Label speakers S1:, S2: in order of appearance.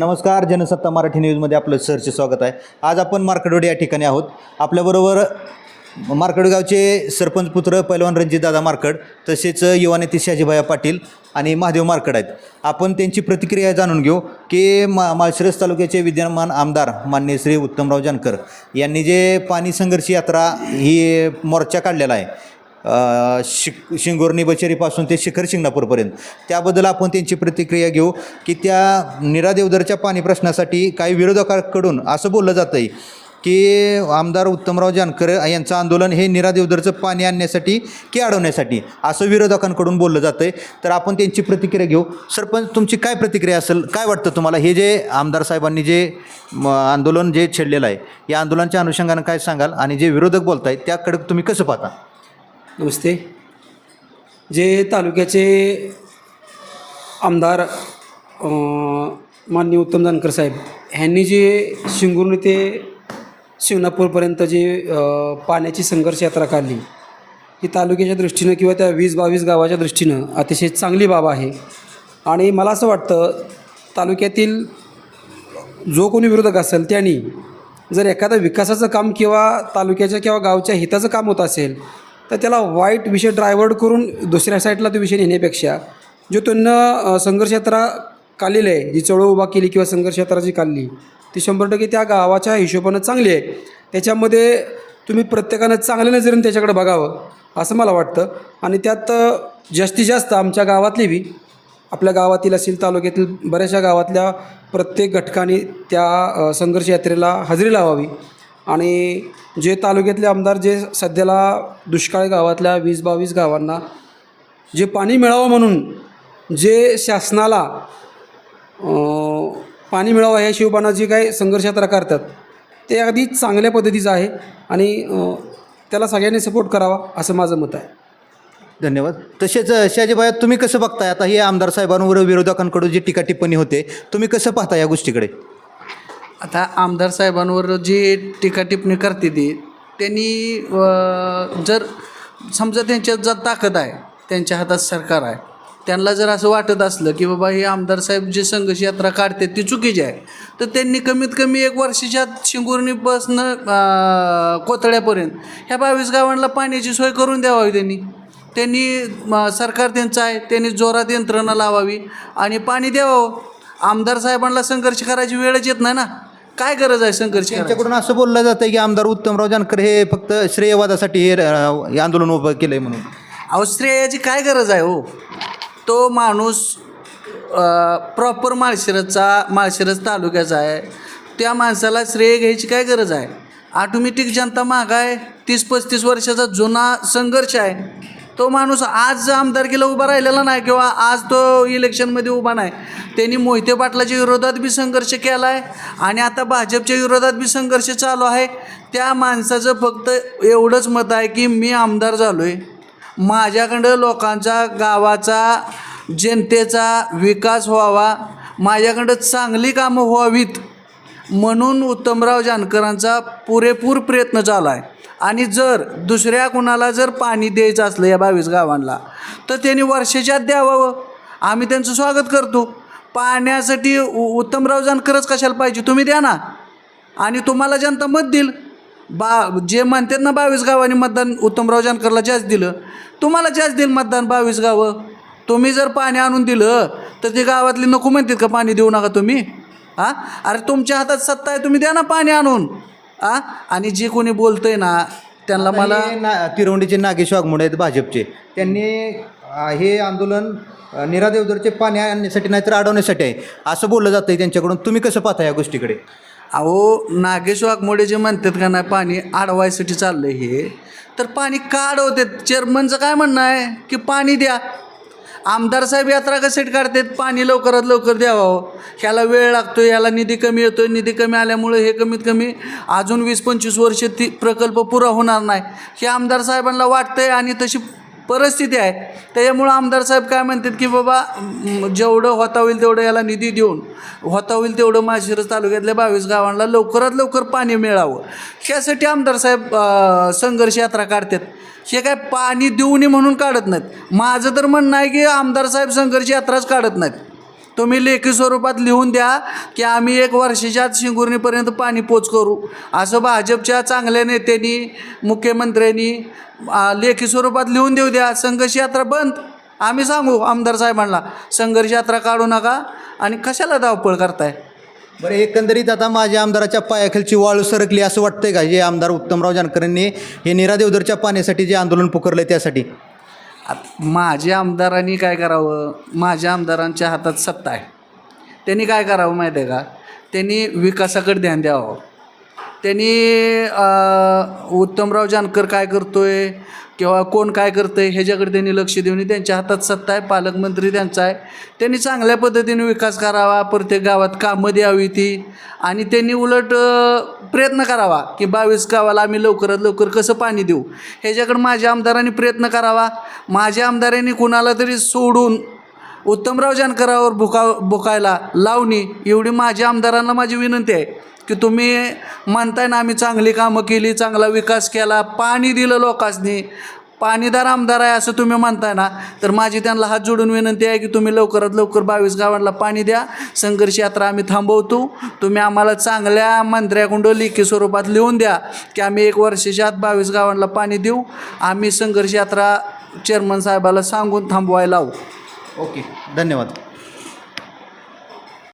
S1: नमस्कार जनसत्ता मराठी न्यूजमध्ये आपलं सरचे स्वागत आहे. आज आपण मार्कडवाडी या ठिकाणी आहोत. आपल्याबरोबर मार्कड गावचे सरपंच पुत्र पैलवान रणजितदादा मार्कड तसेच युवा नेते शहाजीभाया पाटील आणि महादेव मार्कड आहेत. आपण त्यांची प्रतिक्रिया जाणून घेऊ की मा माळशिरस तालुक्याचे विद्यमान आमदार मान्य श्री उत्तमराव जानकर यांनी जे पाणी संघर्ष यात्रा ही मोर्चा काढलेला आहे शिक शिंगोर्णी बचेरीपासून ते शिखर शिंगणापूरपर्यंत. त्याबद्दल आपण त्यांची प्रतिक्रिया घेऊ की त्या निरा देवदरच्या पाणी प्रश्नासाठी काही विरोधकाकडून असं बोललं जातं आहे की आमदार उत्तमराव जानकर यांचं आंदोलन हे निरा देवदरचं पाणी आणण्यासाठी की अडवण्यासाठी असं विरोधकांकडून बोललं जातं आहे तर आपण त्यांची प्रतिक्रिया घेऊ. सरपंच तुमची काय प्रतिक्रिया असेल काय वाटतं तुम्हाला? हे जे आमदार साहेबांनी जे आंदोलन जे छेडलेलं आहे या आंदोलनाच्या अनुषंगानं काय सांगाल? आणि जे विरोधक बोलत आहेत त्याकडे तुम्ही कसं पाहता?
S2: नमस्ते. जे तालुक्याचे आमदार माननीय उत्तम जानकर साहेब ह्यांनी जे शिंगुर्णी ते शिवणापूरपर्यंत जे पाण्याची संघर्ष यात्रा काढली ही तालुक्याच्या दृष्टीनं किंवा त्या वीस बावीस गावाच्या दृष्टीनं अतिशय चांगली बाब आहे. आणि मला असं वाटतं तालुक्यातील जो कोणी विरोधक असेल त्यांनी जर एखादं विकासाचं काम किंवा तालुक्याच्या किंवा गावच्या हिताचं काम होत असेल तर त्याला वाईट विषय ड्रायव्हर्ट करून दुसऱ्या साईडला तो विषय नेण्यापेक्षा जो त्यांना संघर्षयात्रा संघर्ष यात्रा काढलेली आहे जी चळवळ उभा केली किंवा संघर्ष यात्रा जी काढली ती शंभर टक्के त्या गावाच्या हिशोबानं चांगली आहे. त्याच्यामध्ये तुम्ही प्रत्येकानं चांगल्या नजरेने त्याच्याकडे बघावं असं मला वाटतं. आणि त्यात जास्तीत जास्त आमच्या गावातली बी आपल्या गावातील असेल तालुक्यातील बऱ्याचशा गावातल्या प्रत्येक घटकाने त्या संघर्षयात्रेला संघर्ष यात्रेला हजेरी लावावी. आणि जे तालुक्यातले आमदार जे सध्याला दुष्काळी गावातल्या वीस बावीस गावांना जे पाणी मिळावं म्हणून जे शासनाला पाणी मिळावं ह्या शिवबाना जी काही संघर्ष यात्रा करतात ते अगदी चांगल्या पद्धतीचं आहे आणि त्याला सगळ्यांनी सपोर्ट करावा असं माझं मत आहे.
S1: धन्यवाद. तसेच अ, तुम्ही कसं बघताय? आता हे आमदार साहेबांवर विरोधकांकडून जी टीका टिप्पणी होते तुम्ही कसं पाहता या गोष्टीकडे?
S3: आता आमदार साहेबांवर जी टीका टिप्पणी करते ती त्यांनी जर समजा त्यांच्यात जर ताकद आहे त्यांच्या हातात सरकार आहे त्यांना जर असं वाटत असलं की बाबा हे आमदार साहेब जी संघर्ष यात्रा काढते ती चुकीची आहे तर त्यांनी कमीत कमी एक वर्षाच्या शिंगुर्णीपासनं कोथळ्यापर्यंत ह्या बावीस गावांना पाण्याची सोय करून द्यावी त्यांनी. त्यांनी सरकार त्यांचं आहे त्यांनी जोरात यंत्रणा लावावी आणि पाणी द्यावं. आमदार साहेबांना संघर्ष करायची वेळच येत नाही ना. काय गरज आहे संघर्ष करायची?
S1: त्यांच्याकडून असं बोललं जातं की आमदार उत्तमराव जानकर हे फक्त श्रेयवादासाठी हे अ, हे आंदोलन उभं केलं आहे म्हणून.
S3: अहो श्रेयाची काय गरज आहे हो? तो माणूस प्रॉपर माळशिरसचा माळशिरस तालुक्याचा आहे. त्या माणसाला श्रेय घ्यायची काय गरज आहे? ऑटोमॅटिक जनता माग आहे तीस पस्तीस वर्षाचा जुना संघर्ष आहे. तो माणूस आज आमदारकीला उभा राहिलेला नाही किंवा आज तो इलेक्शनमध्ये उभा नाही त्यांनी मोहिते पाटलाच्या विरोधात बी संघर्ष केला आहे आणि आता भाजपच्या विरोधात बी संघर्ष चालू आहे. त्या माणसाचं फक्त एवढंच मत आहे की मी आमदार झालो आहे माझ्याकडं लोकांचा गावाचा जनतेचा विकास व्हावा. माझ्याकडं चांगली कामं व्हावीत. म्हणून उत्तमराव जानकरांचा पुरेपूर प्रयत्न चालू आहे. आणि जर दुसऱ्या कुणाला जर पाणी द्यायचं असलं या बावीस गावांना तर त्यांनी वर्षाच्या द्यावं. आम्ही त्यांचं स्वागत करतो. पाण्यासाठी उ उत्तमराव जानकरच कशाला पाहिजे? तुम्ही द्या ना. आणि तुम्हाला जनता मत देईल. बा जे म्हणतात ना बावीस गावांनी मतदान उत्तमराव जानकरला जास्त दिलं तुम्हाला जास्त देईल मतदान बावीस गावं. तुम्ही जर पाणी आणून दिलं तर ते गावातली नको म्हणतात का पाणी देऊ नका तुम्ही? हां? अरे तुमच्या हातात सत्ता आहे तुम्ही द्या ना पाणी आणून. हां आणि जे कोणी बोलतंय ना त्यांना मला
S1: ना तिरवंडीचे नागेश वाघमोडे आहेत भाजपचे. त्यांनी अ, हे आंदोलन अ, निरा देवदरचे पाणी आणण्यासाठी नाहीतर अडवण्यासाठी आहे. असं बोललं जातं त्यांच्याकडून. तुम्ही कसं पाहता या गोष्टीकडे?
S3: अहो नागेश वाघमोडे जे म्हणतात का नाही पाणी अडवायसाठी चाललंय हे तर पाणी का अडवतात? चेअरमनचं काय म्हणणं आहे? की पाणी द्या. आमदार साहेब यात्रा कसेट काढतात? पाणी लवकरात लवकर द्यावं. ह्याला वेळ लागतो याला निधी कमी येतो निधी कमी आल्यामुळे हे कमीत कमी अजून वीस पंचवीस वर्ष ती प्रकल्प पुरा होणार नाही. हे आमदार साहेबांना वाटतंय आणि तशी परिस्थिती आहे. त्याच्यामुळं आमदार साहेब काय म्हणतात की बाबा जेवढं होता होईल तेवढं याला निधी देऊन होता होईल तेवढं माशिरस तालुक्यातल्या बावीस गावांना लवकरात लवकर पाणी मिळावं. ह्यासाठी आमदार साहेब संघर्ष यात्रा काढतात. हे काय पाणी देऊ नये म्हणून काढत नाहीत. माझं तर म्हणणं आहे की आमदार साहेब संघर्ष यात्राच काढत नाहीत. तुम्ही लेखी स्वरूपात लिहून द्या की आम्ही एक वर्षाच्या आत पाणी पोच करू. असं भाजपच्या चांगल्या नेत्यांनी मुख्यमंत्र्यांनी लेखी स्वरूपात लिहून देऊ द्या. संघर्ष यात्रा बंद. आम्ही सांगू आमदार साहेबांना संघर्ष यात्रा काढू नका आणि कशाला धावपळ करताय?
S1: बरं एकंदरीत आता माझ्या आमदाराच्या पायाखालची वाळू सरकली असं वाटतंय का? जे आमदार उत्तमराव जानकरांनी हे निरादेवदरच्या पाण्यासाठी जे आंदोलन पुकारलं त्यासाठी?
S3: माझ्या आमदारांनी काय करावं? माझ्या आमदारांच्या हातात सत्ता आहे. त्यांनी काय करावं माहीत आहे का? त्यांनी विकासाकडे ध्यान द्यावं. त्यांनी उत्तमराव जानकर काय करतो आहे किंवा कोण काय करतं आहे ह्याच्याकडे त्यांनी लक्ष देऊन त्यांच्या हातात सत्ता आहे पालकमंत्री त्यांचा आहे. त्यांनी चांगल्या पद्धतीने विकास करावा प्रत्येक गावात कामं द्यावी ती. आणि त्यांनी उलट प्रयत्न करावा की बावीस गावाला आम्ही लवकरात लवकर कसं पाणी देऊ. ह्याच्याकडे माझ्या आमदारांनी प्रयत्न करावा. माझ्या आमदारांनी कुणाला तरी सोडून उत्तमराव जानकरावर भुका भुकायला लावणी एवढी माझ्या आमदारांना माझी विनंती आहे. की तुम्ही म्हणताय ना आम्ही चांगली कामं केली चांगला विकास केला पाणी दिलं लोकांनी. पाणीदार आमदार आहे असं तुम्ही म्हणताय ना तर माझी त्यांना हात जोडून विनंती आहे की तुम्ही लवकरात लवकर बावीस गावांना पाणी द्या. संघर्ष यात्रा आम्ही थांबवतो. तुम्ही आम्हाला चांगल्या मंत्र्याकुंड लेखी स्वरूपात लिहून द्या की आम्ही एक वर्षाच्या आत बावीस गावांना पाणी देऊ. आम्ही संघर्ष यात्रा चेअरमन साहेबाला सांगून थांबवायला लावू.
S1: ओके धन्यवाद.